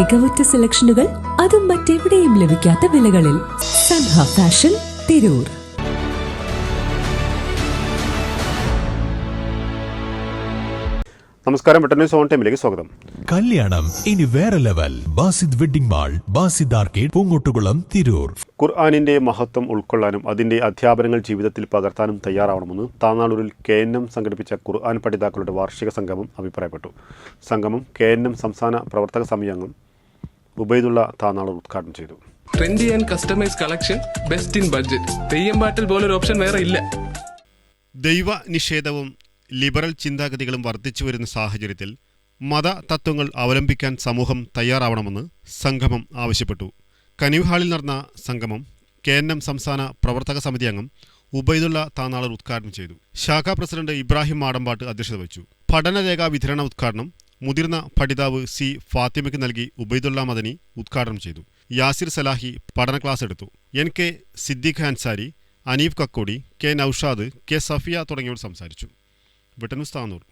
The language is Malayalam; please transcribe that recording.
മികവുറ്റ സെലക്ഷനുകൾ അതും മറ്റെവിടെയും ലഭിക്കാത്ത വിലകളിൽ സൻഹ ഫാഷൻ തിരൂർ. നമസ്കാരം വെട്ടന്യൂസ് ന്യൂസ് ഓൺ ടൈമിലേക്ക് സ്വാഗതം. കല്യാണം ഇനി വേറെ level. Basid wedding mall Basid arcade Poonkottukulam Tirur. ഖുർആാനിന്റെ മഹത്വം ഉൾക്കൊള്ളാനും അതിന്റെ അധ്യാപനങ്ങൾ ജീവിതത്തിൽ പകർത്താനും തയ്യാറാവണമെന്ന് താന്നാളൂരിൽ കെ എൻ എം സംഘടിപ്പിച്ച ഖുർആൻ പഠിതാക്കളുടെ വാർഷിക സംഗമം അഭിപ്രായപ്പെട്ടു. സംഗമം കെ എൻ എം സംസ്ഥാന പ്രവർത്തക സമിതി ഉബൈദുള്ള താനാളൂർ ഉദ്ഘാടനം ചെയ്തു. Trendy and customise collection best in budget. Theyyam പാട്ടിൽ പോലൊരു ഓപ്ഷൻ വേറെ ഇല്ല. ദൈവ നിഷേധവും ലിബറൽ ചിന്താഗതികളും വർദ്ധിച്ചു വരുന്ന സാഹചര്യത്തിൽ മത തത്വങ്ങൾ അവലംബിക്കാൻ സമൂഹം തയ്യാറാവണമെന്ന് സംഗമം ആവശ്യപ്പെട്ടു. കനിവ്ഹാളിൽ നടന്ന സംഗമം കെ എൻ എം സംസ്ഥാന പ്രവർത്തക സമിതി അംഗം ഉബൈദുള്ള താനാളർ ഉദ്ഘാടനം ചെയ്തു. ശാഖാ പ്രസിഡന്റ് ഇബ്രാഹിം മാടമ്പാട്ട് അധ്യക്ഷത വഹിച്ചു. പഠനരേഖ വിതരണ ഉദ്ഘാടനം മുതിർന്ന പഠിതാവ് സി ഫാത്തിമയ്ക്ക് നൽകി ഉബൈദുള്ള മദനി ഉദ്ഘാടനം ചെയ്തു. യാസിർ സലാഹി പഠന ക്ലാസ് എടുത്തു. N K Siddique Ansari Aneef Kakkodi K Noushad K Safiya തുടങ്ങിയവർ സംസാരിച്ചു. താന്നൂർ